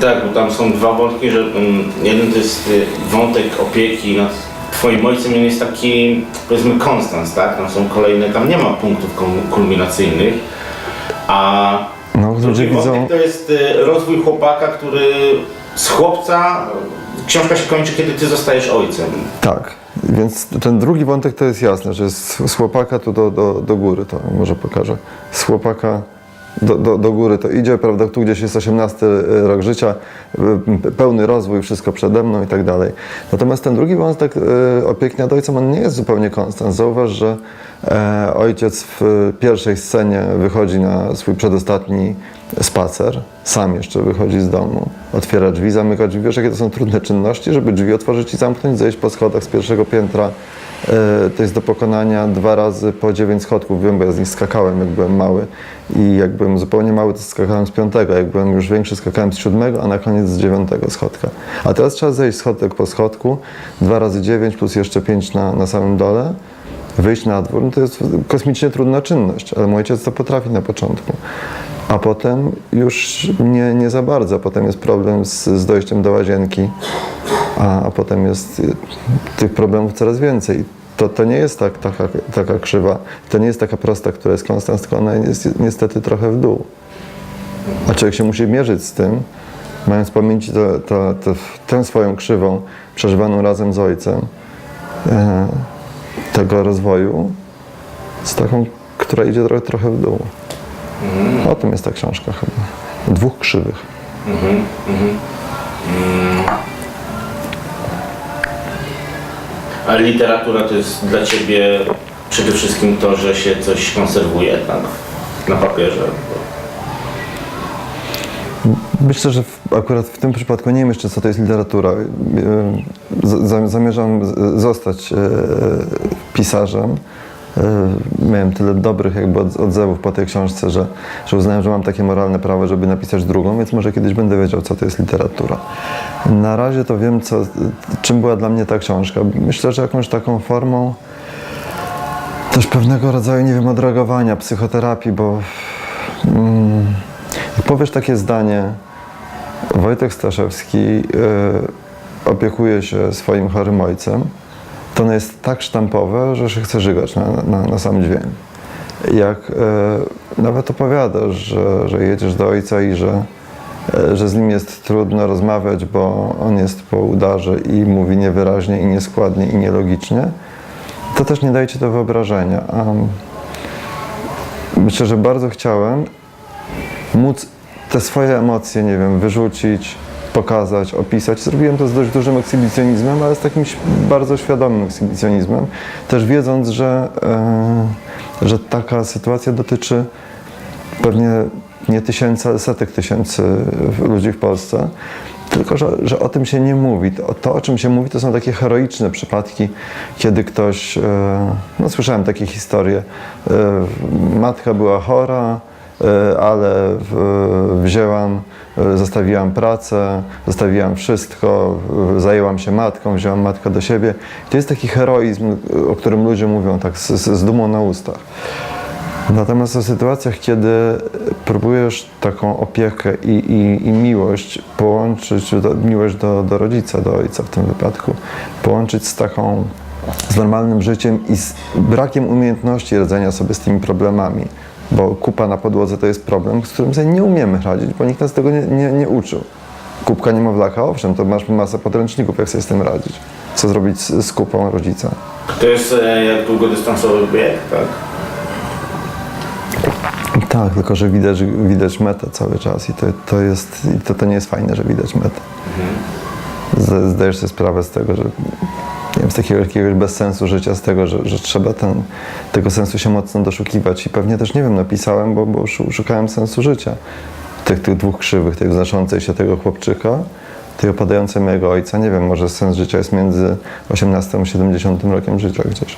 Tak, bo tam są dwa wątki, że mm, jeden to jest y, wątek opieki nad twoim ojcem, jeden jest taki, powiedzmy, konstans, tak? Tam są kolejne, tam nie ma punktów kum- kulminacyjnych, a No, ludzie drugi widzą, wątek to jest y, rozwój chłopaka, który z chłopca, książka się kończy, kiedy ty zostajesz ojcem. tak. Więc ten drugi wątek to jest jasne, że z, z chłopaka tu do, do, do góry, to może pokażę. Z chłopaka do, do, do góry to idzie, prawda, tu gdzieś jest 18 rok życia, y, pełny rozwój, wszystko przede mną i tak dalej. Natomiast ten drugi wątek y, opieki nad ojcem, on nie jest zupełnie konstant. Zauważ, że e, ojciec w pierwszej scenie wychodzi na swój przedostatni spacer, sam jeszcze wychodzi z domu, otwiera drzwi, zamyka drzwi. Wiesz, jakie to są trudne czynności, żeby drzwi otworzyć i zamknąć, zejść po schodach z pierwszego piętra. E, To jest do pokonania dwa razy po dziewięć schodków. Wiem, bo ja z nich skakałem, jak byłem mały. I jak byłem zupełnie mały, to skakałem z piątego. Jak byłem już większy, skakałem z siódmego, a na koniec z dziewiątego schodka. A teraz trzeba zejść schodek po schodku. Dwa razy dziewięć plus jeszcze pięć na, na samym dole. Wyjść na dwór, no to jest kosmicznie trudna czynność, ale mój ojciec to potrafi na początku. A potem już nie, nie za bardzo. Potem jest problem z, z dojściem do łazienki, a, a potem jest y, tych problemów coraz więcej. To, to nie jest tak, taka, taka krzywa, to nie jest taka prosta, która jest konstans, tylko ona jest niestety trochę w dół. A człowiek się musi mierzyć z tym, mając w pamięci to, to, to, tę swoją krzywą, przeżywaną razem z ojcem, e, tego rozwoju, z taką, która idzie trochę, trochę w dół. O tym jest ta książka chyba. Dwóch krzywych. Ale literatura to jest dla ciebie przede wszystkim to, że się coś konserwuje, tak? Na papierze. Myślę, że w, akurat w tym przypadku nie wiem jeszcze, co to jest literatura. E, z- za- Zamierzam zostać e, pisarzem. E, Miałem tyle dobrych jakby od- odzewów po tej książce, że, że uznałem, że mam takie moralne prawo, żeby napisać drugą, więc może kiedyś będę wiedział, co to jest literatura. Na razie to wiem, co, czym była dla mnie ta książka. Myślę, że jakąś taką formą też pewnego rodzaju, nie wiem, odreagowania, psychoterapii, bo mm, powiesz takie zdanie, Wojtek Staszewski y, opiekuje się swoim chorym ojcem, to ono jest tak sztampowe, że się chce żygać na, na, na sam dźwięk. Jak y, nawet opowiadasz, że, że jedziesz do ojca i że, y, że z nim jest trudno rozmawiać, bo on jest po udarze i mówi niewyraźnie i nieskładnie i nielogicznie, to też nie daje ci do wyobrażenia. Myślę, że bardzo chciałem móc te swoje emocje, nie wiem, wyrzucić, pokazać, opisać. Zrobiłem to z dość dużym ekshibicjonizmem, ale z takim bardzo świadomym ekshibicjonizmem. Też wiedząc, że, e, że taka sytuacja dotyczy pewnie nie tysięcy, setek tysięcy ludzi w Polsce. Tylko, że, że o tym się nie mówi. To, to, o czym się mówi, to są takie heroiczne przypadki, kiedy ktoś, e, no słyszałem takie historie, e, matka była chora, ale w, wzięłam, e, zostawiłam pracę, zostawiłam wszystko, e, zajęłam się matką, wzięłam matkę do siebie. To jest taki heroizm, o którym ludzie mówią tak z, z dumą na ustach. Natomiast w sytuacjach, kiedy próbujesz taką opiekę i, i, i miłość połączyć, do, miłość do, do rodzica, do ojca w tym wypadku, połączyć z taką, z normalnym życiem i z brakiem umiejętności radzenia sobie z tymi problemami, bo kupa na podłodze to jest problem, z którym sobie nie umiemy radzić, bo nikt nas tego nie, nie, nie uczył. Kubka niemowlaka, owszem, to masz masę podręczników, jak sobie z tym radzić. Co zrobić z, z kupą rodzica. To jest e, jak długodystansowy bieg, tak? Tak, tylko że widać, widać metę cały czas i to, to, jest, i to, to nie jest fajne, że widać metę. Z- Zdajesz sobie sprawę z tego, że takiego jakiegoś bezsensu życia, z tego, że, że trzeba ten, tego sensu się mocno doszukiwać i pewnie też, nie wiem, napisałem, bo, bo szu- szukałem sensu życia. Tych, tych dwóch krzywych, tej wznoszącej się tego chłopczyka, tej opadającej mojego ojca. Nie wiem, może sens życia jest między 18 a 70 rokiem życia gdzieś.